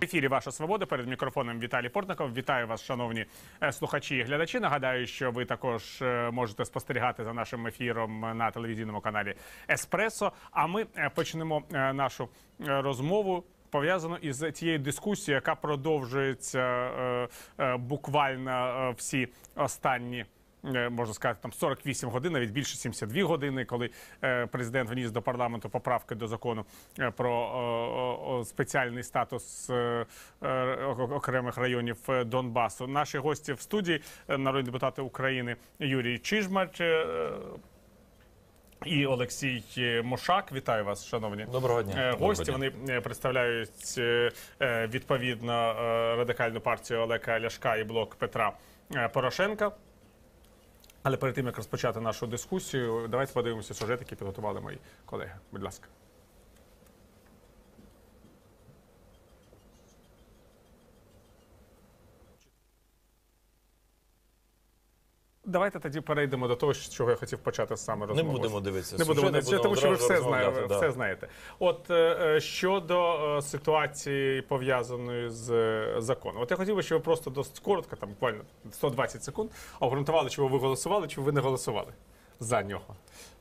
В ефірі Ваша Свобода перед мікрофоном Віталій Портников. Вітаю вас, шановні е, слухачі і глядачі. Нагадаю, що ви також е, можете спостерігати за нашим ефіром на телевізійному каналі Еспресо. А ми е, почнемо нашу розмову. Пов'язано із тією дискусією, яка продовжується буквально всі останні можна сказати, там 48 годин, навіть більше 72 години, коли е, президент вніс до парламенту поправки до закону е, про спеціальний статус е, е, окремих районів е, Донбасу. Наші гості в студії, е, народні депутати України Юрій Чижмач. е, І Олексій е, Мошак, вітаю вас, шановні Доброго дня. Е, Доброго гості. дня. Вони е, представляють е, е, відповідно е, радикальну партію Олега Ляшка і блок Петра е, Порошенка. Але перед тим як розпочати нашу дискусію, давайте подивимося сюжет, який підготували мої колеги. Будь ласка. Давайте тоді перейдемо до того, з чого я хотів почати саме Не будемо дивитися. Не будемо дивитися, тому що ви все, знає, розмовляти, да. все знаєте. От е, е, щодо е, ситуації пов'язаної з законом, от я хотів би, щоб ви просто досить коротко, там буквально 120 секунд, обґрунтували, чи ви голосували, чи ви не голосували за нього.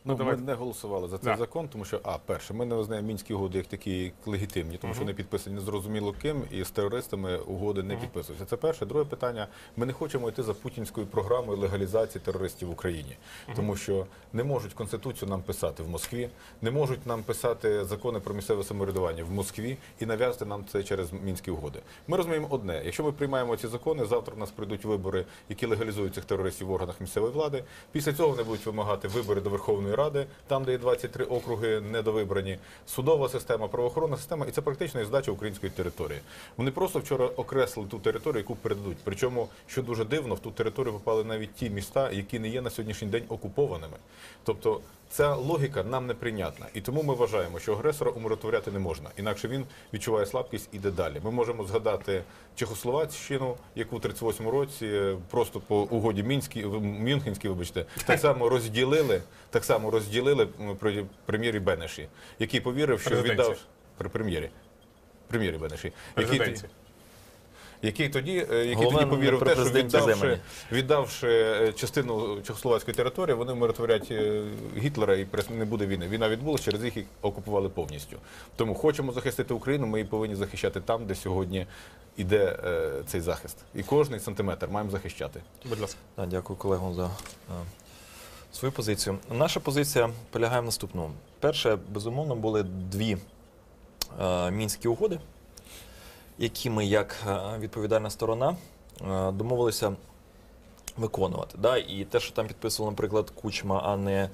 Ну, давайте. ми не голосували за цей Да. закон, тому що, а, перше, ми не визнаємо мінські угоди як такі як легітимні, тому що вони підписані незрозуміло ким, і з терористами угоди не підписуються. Це перше. Друге питання. Ми не хочемо йти за путінською програмою легалізації терористів в Україні, тому що не можуть конституцію нам писати в Москві, не можуть нам писати закони про місцеве самоврядування в Москві і нав'язати нам це через мінські угоди. Ми розуміємо одне: якщо ми приймаємо ці закони, завтра в нас прийдуть вибори, які легалізують цих терористів в органах місцевої влади. Після цього вони будуть вимагати вибори до Верховної Ради, там, де є 23 округи недовибрані, судова система, правоохоронна система, і це практично і здача української території. Вони просто вчора окреслили ту територію, яку передадуть. Причому, що дуже дивно, в ту територію попали навіть ті міста, які не є на сьогоднішній день окупованими. Тобто ця логіка нам неприйнятна. І тому ми вважаємо, що агресора умиротворяти не можна. Інакше він відчуває слабкість і іде далі. Ми можемо згадати Чехословаччину, яку в 38 році е, просто по угоді Мінській, Мюнхенській, вибачте, так само розділили, так само розділили при прем'єрі Бенеші, який повірив, що віддав при прем'єрі. Прем'єрі Бенеші, який. Який тоді, е, який Головне, тоді повірив те, що віддавши, віддавши е, частину чехословацької території, вони умиротворять е, Гітлера і не буде війни. Війна відбулася, через їх їх окупували повністю. Тому хочемо захистити Україну, ми її повинні захищати там, де сьогодні іде е, цей захист. І кожний сантиметр маємо захищати. Будь ласка. Да, дякую колегам за свою позицію. Наша позиція полягає в наступному. Перше, безумовно, були дві е, мінські угоди, які ми, як е, відповідальна сторона, е, домовилися виконувати. Да? І те, що там підписував, наприклад, Кучма, а не.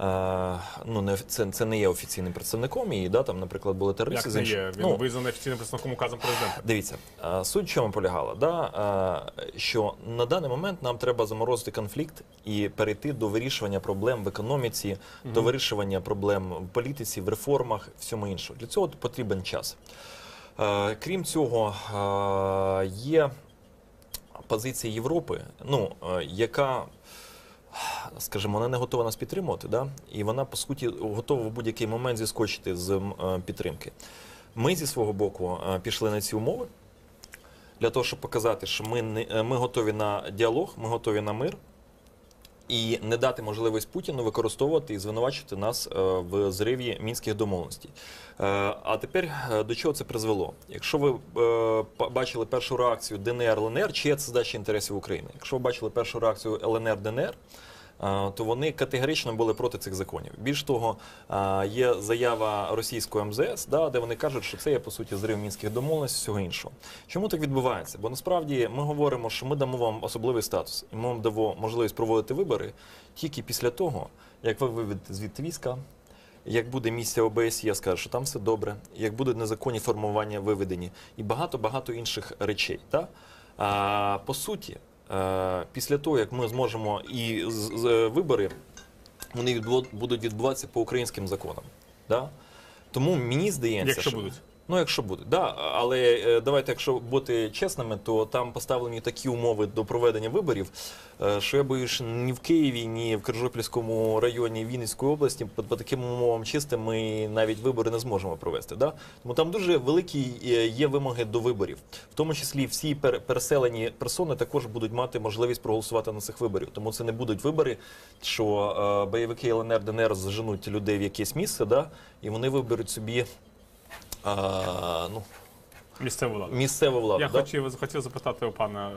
е, Ну, не, це, це не є офіційним представником, і да, там, наприклад, були терористи Як не є? Він Ну, визнаний офіційним представником указом президента. Дивіться, суть в чому полягала, да? що на даний момент нам треба заморозити конфлікт і перейти до вирішування проблем в економіці, до вирішування проблем в політиці, в реформах, всьому іншому. Для цього потрібен час. Е, Крім цього, е, є позиція Європи, ну, е, яка. Скажімо, вона не готова нас підтримувати, да? і вона, по суті, готова в будь-який момент зіскочити з підтримки. Ми зі свого боку пішли на ці умови для того, щоб показати, що ми, не, ми готові на діалог, ми готові на мир і не дати можливість Путіну використовувати і звинувачувати нас е, в зриві мінських домовленостей. Е, А тепер е, до чого це призвело? Якщо ви бачили першу реакцію ДНР ЛНР, чи це здача інтересів України? Якщо ви бачили першу реакцію ЛНР ДНР, то вони категорично були проти цих законів. Більш того, є заява російського МЗС, да, де вони кажуть, що це є по суті зрив мінських домовленостей, всього іншого. Чому так відбувається? Бо насправді ми говоримо, що ми дамо вам особливий статус, і ми вам дамо можливість проводити вибори тільки після того, як ви виведете звідти війська. Як буде місія ОБСЄ, скаже, що там все добре, як будуть незаконні формування виведені, і багато-багато інших речей. Та? А, по суті, після того, як ми зможемо і з, з- вибори, вони будуть відбуватися по українським законам. Да? Тому мені здається, Якщо що, будуть. Ну, якщо буде, да. Але е, давайте, якщо бути чесними, то там поставлені такі умови до проведення виборів, е, що я боюсь, ні в Києві, ні в Крижопільському районі Вінницької області по, таким умовам чистим ми навіть вибори не зможемо провести. Да? Тому там дуже великі е, є вимоги до виборів, в тому числі всі переселені персони також будуть мати можливість проголосувати на цих виборів. Тому це не будуть вибори, що бойовики ЛНР ДНР заженуть людей в якесь місце, да? і вони виберуть собі. А, ну, Місцеву владу. місцеву владу. Я да? хотів, хотів запитати у пана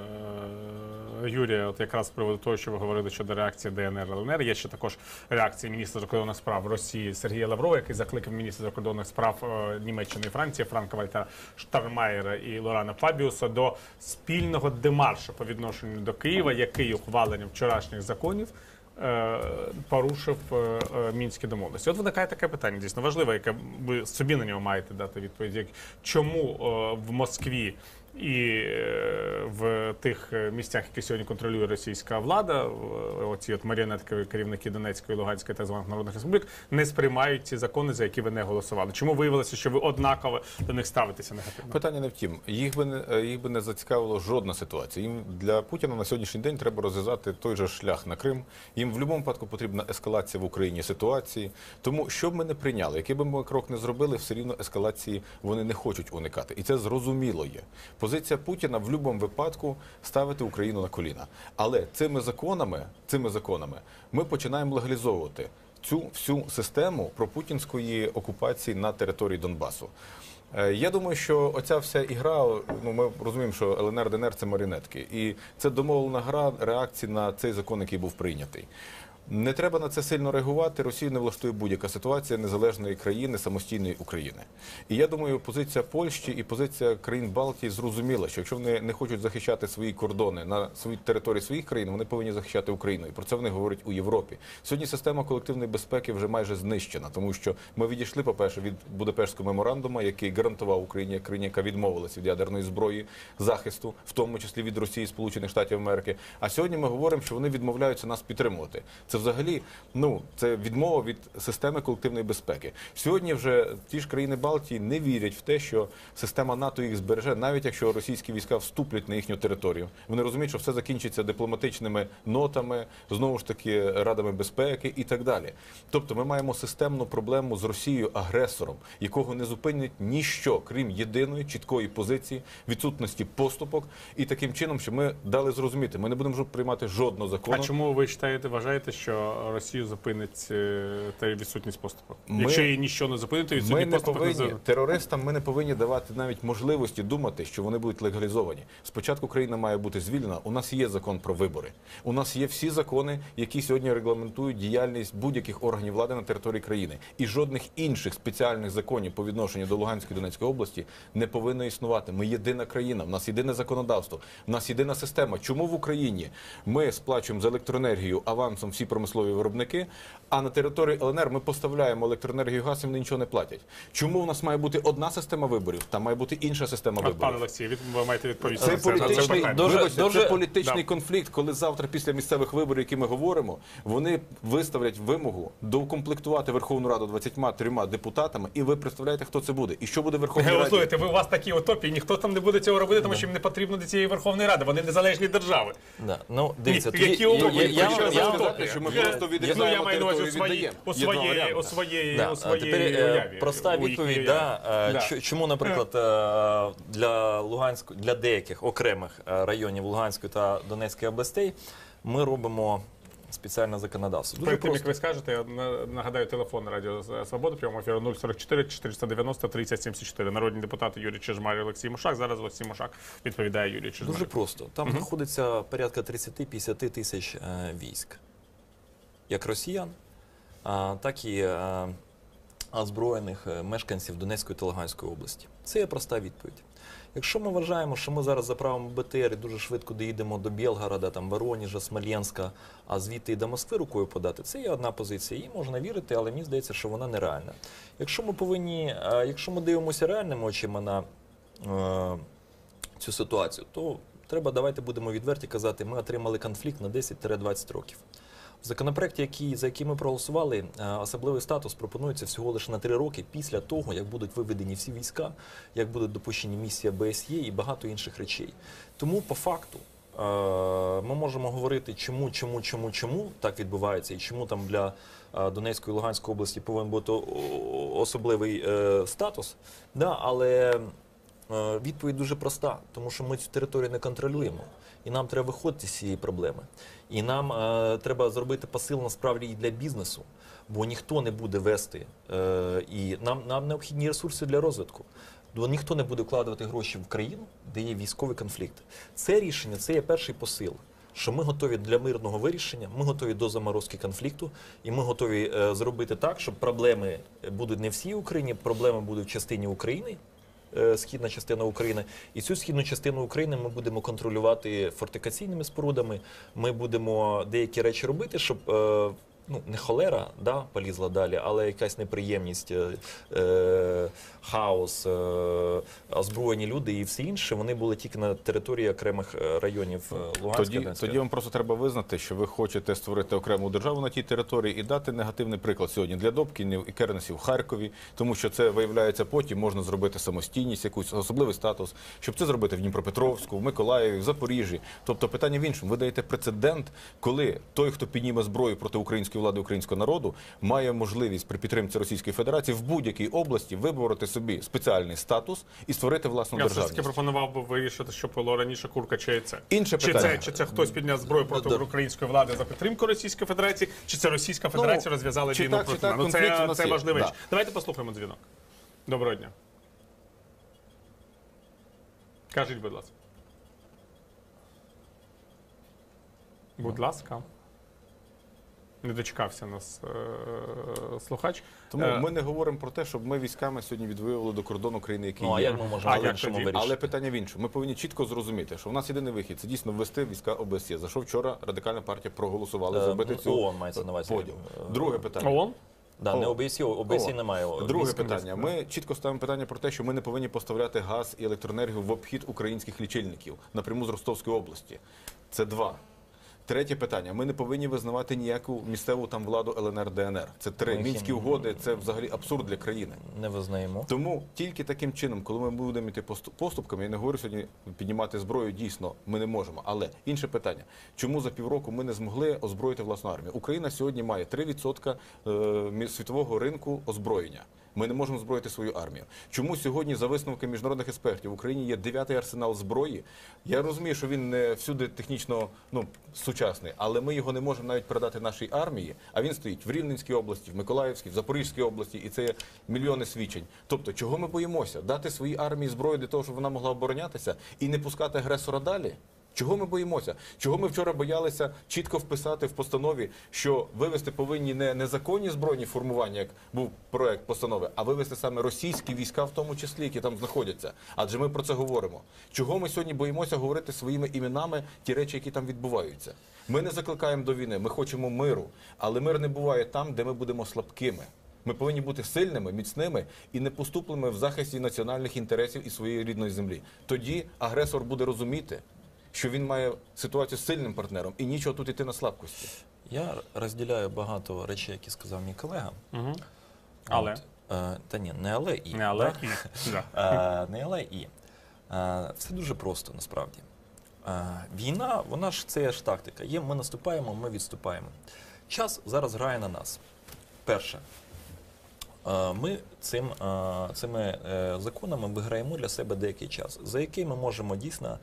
е, Юрія, от якраз з приводу того, що ви говорили щодо реакції ДНР ЛНР. Є ще також реакції міністра закордонних справ Росії Сергія Лаврова, який закликав міністра закордонних справ е, Німеччини і Франції Франка Вальтера Штармаєра і Лорана Фабіуса до спільного демаршу по відношенню до Києва, який ухваленням вчорашніх законів. Е, Порушив е, е, мінські домовленості. От виникає таке питання, дійсно важливе, яке ви собі на нього маєте дати відповідь. Як- Чому в Москві і е, в тих е, місцях, які сьогодні контролює російська влада, е, оці от маріонеткові керівники Донецької, Луганської та званих народних республік, не сприймають ці закони, за які ви не голосували. Чому виявилося, що ви однаково до них ставитеся негативно? Питання не втім. Їх би не їх би не зацікавило жодна ситуація. Їм для Путіна на сьогоднішній день треба розв'язати той же шлях на Крим. Їм в будь-якому випадку потрібна ескалація в Україні ситуації. Тому що б ми не прийняли, який би ми крок не зробили, все рівно ескалації вони не хочуть уникати. І це зрозуміло є. Позиція Путіна в будь-якому випадку ставити Україну на коліна. Але цими законами, цими законами ми починаємо легалізовувати цю всю систему пропутінської окупації на території Донбасу. Е, Я думаю, що оця вся ігра, ну ми розуміємо, що ЛНР ДНР це марінетки, і це домовлена гра реакції на цей закон, який був прийнятий. Не треба на це сильно реагувати. Росію не влаштує будь-яка ситуація незалежної країни, самостійної України. І я думаю, позиція Польщі і позиція країн Балтії зрозуміла, що якщо вони не хочуть захищати свої кордони на своїй території своїх країн, вони повинні захищати Україну. І про це вони говорять у Європі. Сьогодні система колективної безпеки вже майже знищена, тому що ми відійшли, по-перше, від Будапештського меморандуму, який гарантував Україні як країні, яка відмовилася від ядерної зброї захисту, в тому числі від Росії, Сполучених Штатів Америки. А сьогодні ми говоримо, що вони відмовляються нас підтримувати. Це взагалі ну це відмова від системи колективної безпеки. Сьогодні вже ті ж країни Балтії не вірять в те, що система НАТО їх збереже, навіть якщо російські війська вступлять на їхню територію. Вони розуміють, що все закінчиться дипломатичними нотами, знову ж таки радами безпеки і так далі. Тобто, ми маємо системну проблему з Росією агресором, якого не зупинить ніщо, крім єдиної чіткої позиції, відсутності поступок, і таким чином, що ми дали зрозуміти, ми не будемо приймати жодного закону. А чому ви вважаєте, вважаєте, що Росію зупинить е, та відсутність поступок? Ми- Якщо її ніщо не зупинить, то Ми відсутність не поступок повинні не терористам. Ми не повинні давати навіть можливості думати, що вони будуть легалізовані. Спочатку країна має бути звільнена. У нас є закон про вибори. У нас є всі закони, які сьогодні регламентують діяльність будь-яких органів влади на території країни. І жодних інших спеціальних законів по відношенню до Луганської Донецької області не повинно існувати. Ми єдина країна, в нас єдине законодавство, в нас єдина система. Чому в Україні ми сплачуємо за електроенергію авансом всі промислові виробники, а на території ЛНР ми поставляємо електроенергію газ, і вони нічого не платять. Чому в нас має бути одна система виборів? Там має бути інша система От, пане виборів. Олексій, від- ви маєте відповісти Це це, на це політичний. Дуже- вибачте, дуже- це політичний Да. конфлікт, коли завтра, після місцевих виборів, які ми говоримо, вони виставлять вимогу доукомплектувати Верховну Раду 23 депутатами, і ви представляєте, хто це буде, і що буде в Верховній Раді. Голосуєте, ви у вас такі утопії, ніхто там не буде цього робити, тому що їм не потрібно до цієї Верховної Ради. Вони незалежні держави. Да. Ну, дивіться, Ні, тоді- які я- умови? я- Ви я- що я- за я- утопія? Ми просто Ну, я маю на увазі у своїй, у своєї, у своєї, Да, у своєї тепер е, уяві. проста відповідь. уяві. Да, е, Да. Чому, наприклад, е, для Луганської для деяких окремих районів Луганської та Донецької областей ми робимо спеціальне законодавство. Дуже Перед тим, як ви скажете, я на- нагадаю телефон Радіо Свобода, прямо ефіру 044 490 30 74. Народні депутати Юрій Чижмар і Олексій Мушак. Зараз Олексій Мушак відповідає Юрій Чижмар. Дуже просто. Там знаходиться порядка 30-50 тисяч військ, як росіян, так і озброєних е, мешканців Донецької та Луганської області. Це є проста відповідь. Якщо ми вважаємо, що ми зараз заправимо БТР і дуже швидко доїдемо до Білгорода, там Вороніжа, Смоленська, а звідти і до Москви рукою подати, це є одна позиція. Їй можна вірити, але мені здається, що вона нереальна. Якщо ми повинні, якщо ми дивимося реальними очима на е, цю ситуацію, то треба давайте будемо відверті казати, ми отримали конфлікт на 10-20 років. В законопроекті, за який ми проголосували, е, особливий статус пропонується всього лише на три роки після того, як будуть виведені всі війська, як будуть допущені місія БСЄ і багато інших речей. Тому по факту е, ми можемо говорити, чому, чому, чому, чому так відбувається, і чому там для е, Донецької і Луганської області повинен бути особливий статус. Да, але Відповідь дуже проста, тому що ми цю територію не контролюємо. І нам треба виходити з цієї проблеми. І нам е, треба зробити посил насправді і для бізнесу, бо ніхто не буде вести. Е, і нам, нам необхідні ресурси для розвитку. Бо ніхто не буде вкладати гроші в країну, де є військовий конфлікт. Це рішення це є перший посил. Що ми готові для мирного вирішення, ми готові до заморозки конфлікту, і ми готові е, зробити так, щоб проблеми будуть не всій Україні, проблеми будуть в частині України, е, східна частина України. І цю східну частину України ми будемо контролювати фортикаційними спорудами. Ми будемо деякі речі робити, щоб. Ну, не холера да, полізла далі, але якась неприємність, е, е, хаос, е, озброєні люди і все інше, вони були тільки на території окремих е, районів е, Луганська. Тоді, Донецька. тоді вам просто треба визнати, що ви хочете створити окрему державу на тій території і дати негативний приклад сьогодні для Добкінів і Кернесів в Харкові, тому що це виявляється потім можна зробити самостійність, якусь особливий статус, щоб це зробити в Дніпропетровську, в Миколаєві, в Запоріжжі. Тобто питання в іншому. Ви даєте прецедент, коли той, хто підніме зброю проти української влади українського народу, має можливість при підтримці Російської Федерації в будь-якій області вибороти собі спеціальний статус і створити власну Я державність. таки пропонував би вирішити, що було раніше курка чи яйце. Інше чи питання. це, чи це хтось підняв зброю проти Да. української влади за підтримку Російської Федерації, чи це Російська Федерація розв'язала чи війну так, чи проти так, нас? Ну, це, це є. важлива Да. Давайте послухаємо дзвінок. Доброго дня. Кажіть, будь ласка. Будь ласка. Не дочекався нас е- слухач. Тому Е, ми не говоримо про те, щоб ми військами сьогодні відвоювали до кордону країни, який Ну а є. як ми можемо А як тоді? вирішити? Але питання в іншому. Ми повинні чітко зрозуміти, що в нас єдиний вихід це дійсно ввести війська ОБСЄ, за що вчора радикальна партія проголосувала Е, зробити цю ООН мається на увазі. поділ. Е, Друге питання. ООН? Да, не О. ОБСЄ, ОБСЄ О. немає. Друге військ питання. Ми чітко ставимо питання про те, що ми не повинні поставляти газ і електроенергію в обхід українських лічильників напряму з Ростовської області. Це два. Третє питання. Ми не повинні визнавати ніяку місцеву там владу ЛНР ДНР. Це три Ми мінські угоди. Це взагалі абсурд для країни. Не визнаємо. Тому тільки таким чином, коли ми будемо йти поступ- поступками, я не говорю сьогодні піднімати зброю, дійсно ми не можемо. Але інше питання: чому за півроку ми не змогли озброїти власну армію? Україна сьогодні має 3% е, світового ринку озброєння. Ми не можемо зброїти свою армію. Чому сьогодні, за висновки міжнародних експертів, в Україні є дев'ятий арсенал зброї? Я розумію, що він не всюди технічно ну сучасний, але ми його не можемо навіть передати нашій армії. А він стоїть в Рівненській області, в Миколаївській, в Запорізькій області, і це є мільйони свідчень. Тобто, чого ми боїмося? Дати своїй армії зброю для того, щоб вона могла оборонятися і не пускати агресора далі? Чого ми боїмося? Чого ми вчора боялися чітко вписати в постанові, що вивести повинні не незаконні збройні формування, як був проект постанови, а вивести саме російські війська, в тому числі, які там знаходяться. Адже ми про це говоримо. Чого ми сьогодні боїмося говорити своїми іменами ті речі, які там відбуваються? Ми не закликаємо до війни, ми хочемо миру, але мир не буває там, де ми будемо слабкими. Ми повинні бути сильними, міцними і непоступлими в захисті національних інтересів і своєї рідної землі. Тоді агресор буде розуміти, що він має ситуацію з сильним партнером і нічого тут іти на слабкості. Я розділяю багато речей, які сказав мій колега. Угу. Але. От, е, та ні, не але і. Не але. І. Да. Е, не але і. Е, все дуже просто насправді. Е, війна, вона ж це ж тактика. Є, ми наступаємо, ми відступаємо. Час зараз грає на нас. Перше. Е, Ми цим, е, цими е, законами виграємо для себе деякий час, за який ми можемо дійсно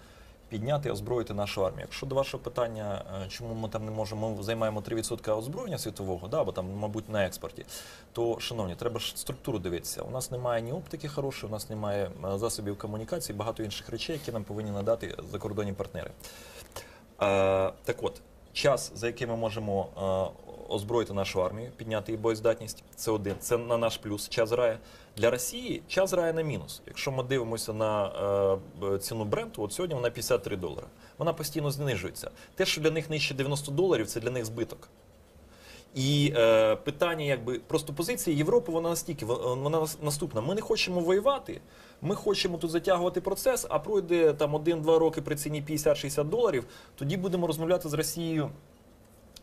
підняти і озброїти нашу армію. Якщо до вашого питання, е, чому ми там не можемо, ми займаємо 3% озброєння світового, да, або там, мабуть, на експорті, то, шановні, треба ж структуру дивитися. У нас немає ні оптики хорошої, у нас немає е, засобів комунікації, багато інших речей, які нам повинні надати закордонні партнери. Е, так от, час, за який ми можемо озброїти нашу армію, підняти її боєздатність, це один. Це на наш плюс. Час грає. Для Росії час грає на мінус. Якщо ми дивимося на е, ціну бренду, от сьогодні вона 53 долари. Вона постійно знижується. Те, що для них нижче 90 доларів, це для них збиток. І е, питання, якби просто позиція Європи, вона настільки вона наступна. Ми не хочемо воювати, ми хочемо тут затягувати процес, а пройде там 1-2 роки при ціні 50-60 доларів. Тоді будемо розмовляти з Росією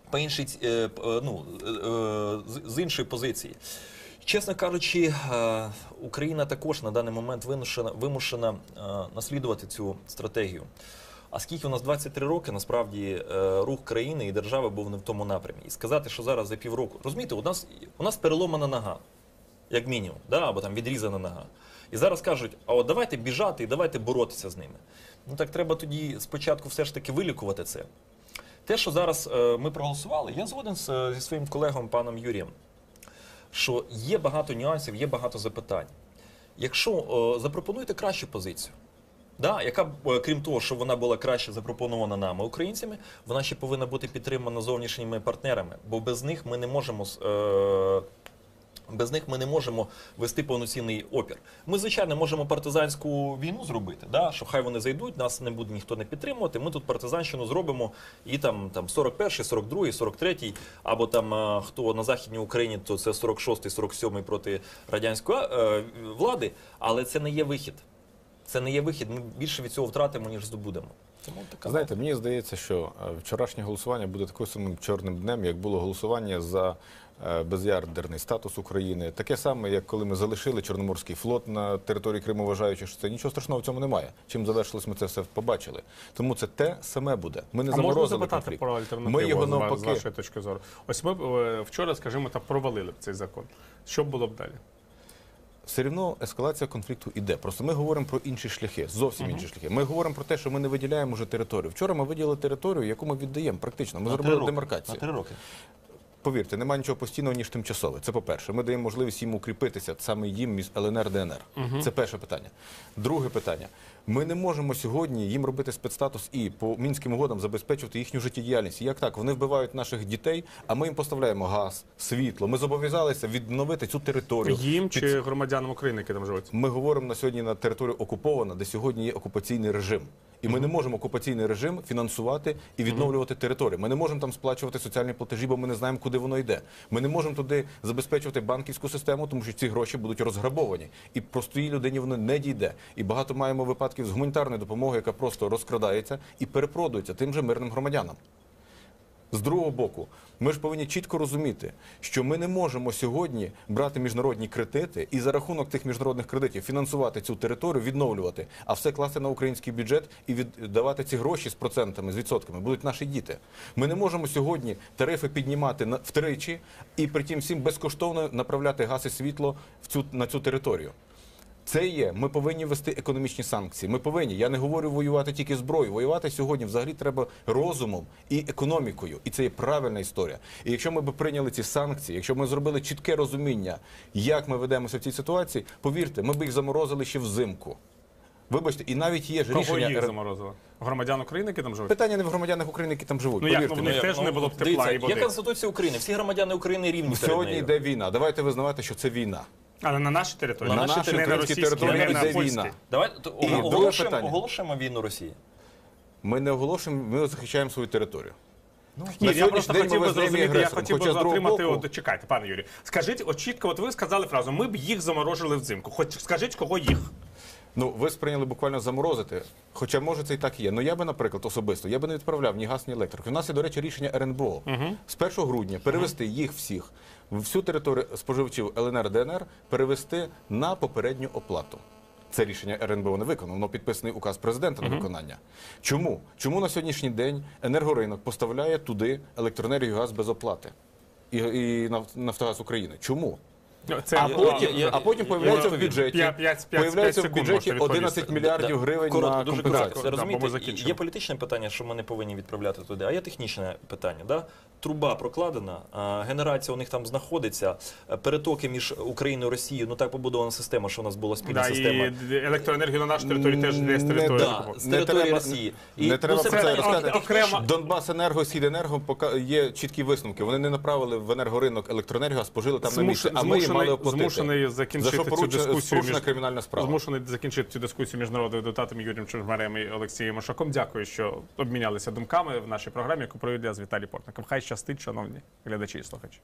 по іншій, е, е, ну, е, з- іншої позиції. Чесно кажучи, Україна також на даний момент вимушена, вимушена наслідувати цю стратегію. А скільки у нас 23 роки, насправді рух країни і держави був не в тому напрямі. І сказати, що зараз за півроку, розумієте, у нас, у нас переломана нога, як мінімум, да? або там відрізана нога. І зараз кажуть, а от давайте біжати і давайте боротися з ними. Ну так треба тоді спочатку все ж таки вилікувати це. Те, що зараз е, ми проголосували, я згоден е, зі своїм колегом паном Юрієм, що є багато нюансів, є багато запитань. Якщо е, запропонуєте кращу позицію, да, яка крім того, що вона була краще запропонована нами, українцями, вона ще повинна бути підтримана зовнішніми партнерами, бо без них ми не можемо. Без них ми не можемо вести повноцінний опір. Ми, звичайно, можемо партизанську війну зробити, да? що хай вони зайдуть, нас не буде ніхто не підтримувати. Ми тут партизанщину зробимо, і там, там 41-й, 42-й, 43-й, або там е, хто на Західній Україні, то це 46-й, 47-й проти радянської е, влади, але це не є вихід. Це не є вихід. Ми більше від цього втратимо, ніж здобудемо. Тому така Знаєте, мені здається, що е, вчорашнє голосування буде таким самим чорним днем, як було голосування за е, безярдерний статус України. Таке саме, як коли ми залишили Чорноморський флот на території Криму, вважаючи, що це нічого страшного в цьому немає. Чим завершилось, ми це все побачили. Тому це те саме буде. Ми не А можна заморозили запитати конфлікт. про альтернативу Ми його з ва- з навпаки. вашої точки зору? Ось ми б, е, вчора, скажімо так, провалили б цей закон. Що було б далі? Все одно ескалація конфлікту іде. Просто ми говоримо про інші шляхи, зовсім інші шляхи. Ми говоримо про те, що ми не виділяємо вже територію. Вчора ми виділили територію, яку ми віддаємо. Практично ми на зробили демаркацію. На три роки. Повірте, немає нічого постійного, ніж тимчасове. Це по-перше. Ми даємо можливість їм укріпитися саме їм між ЛНР ДНР. Це перше питання. Друге питання. Ми не можемо сьогодні їм робити спецстатус і по мінським угодам забезпечувати їхню життєдіяльність. Як так? Вони вбивають наших дітей, а ми їм поставляємо газ, світло. Ми зобов'язалися відновити цю територію. Їм Під- чи громадянам України, які там живуть? ми говоримо на сьогодні на територію окупована, де сьогодні є окупаційний режим. І ми не можемо окупаційний режим фінансувати і відновлювати територію. Ми не можемо там сплачувати соціальні платежі, бо ми не знаємо, куди воно йде. Ми не можемо туди забезпечувати банківську систему, тому що ці гроші будуть розграбовані. І простій людині воно не дійде. І багато маємо випадків з гуманітарної допомоги, яка просто розкрадається і перепродується тим же мирним громадянам. З другого боку, ми ж повинні чітко розуміти, що ми не можемо сьогодні брати міжнародні кредити і за рахунок тих міжнародних кредитів фінансувати цю територію, відновлювати, а все класти на український бюджет і віддавати ці гроші з процентами, з відсотками будуть наші діти. Ми не можемо сьогодні тарифи піднімати втричі і при тім всім безкоштовно направляти газ і світло в цю на цю територію. Це є. Ми повинні вести економічні санкції. Ми повинні. Я не говорю воювати тільки зброєю. Воювати сьогодні взагалі треба розумом і економікою. І це є правильна історія. І якщо ми б прийняли ці санкції, якщо б ми зробили чітке розуміння, як ми ведемося в цій ситуації, повірте, ми б їх заморозили ще взимку. Вибачте, і навіть є ж Кого рішення. їх заморозили? Громадян України, які там живуть? Питання не в громадянах України, які там живуть. Ну, як, ну, в них теж не було б тепла Дивіться, і води. Є Конституція України. Всі громадяни України рівні Сьогодні йде війна. Давайте визнавати, що це війна. Але на нашій території. На Не нашій на російській, території не на польській. війна. Давай то, І друге оголошуємо, питання. оголошуємо війну Росії. Ми не оголошуємо, ми захищаємо свою територію. Ні, я сьогоднішній просто день ми хотів би визнаємо зрозуміти, я агресором. хотів би Хоча з другого отримати. боку- От, чекайте, пане Юрію. скажіть, от чітко, от ви сказали фразу, ми б їх заморожили взимку. Хоч скажіть, кого їх? Ну, ви сприйняли буквально заморозити. Хоча може це і так є. Ну я би, наприклад, особисто я би не відправляв ні газ, ні електрику. У нас є, до речі, рішення РНБО з 1 грудня перевести їх всіх всю територію споживачів ЛНР ДНР перевести на попередню оплату. Це рішення РНБО не виконано, воно підписаний указ президента на виконання. Чому? Чому на сьогоднішній день енергоринок поставляє туди електроенергію і газ без оплати? І, і Наф- Нафтогаз України. Чому? Це, А потім, я- я- а потім я- появляється я в бюджеті, П'ять- п'ять- п'ять появляється в бюджеті 11 мільярдів Да, гривень коротко, на дуже компенсацію. коротко. Да, Розумієте, є політичне питання, що ми не повинні відправляти туди, а є технічне питання. Да? Труба прокладена, генерація у них там знаходиться, перетоки між Україною і Росією, ну так побудована система, що у нас була спільна да, система. і електроенергію на нашій території теж йде з Не території. да. з території Росії. І, не ну, треба це про це питання розказувати. окремо- Донбас енерго, Східенерго пока є чіткі висновки. Вони не направили в енергоринок електроенергію, а спожили там на місці. А ми їм мали змушений, оплатити. змушений За закінчити що цю дискусію між... кримінальна справа. Змушений закінчити цю дискусію між народними депутатами Юрієм Чужмарем і Олексієм Мошаком. Дякую, що обмінялися думками в нашій програмі, яку провів для з Віталій Портником. Хай щастить, шановні глядачі і слухачі.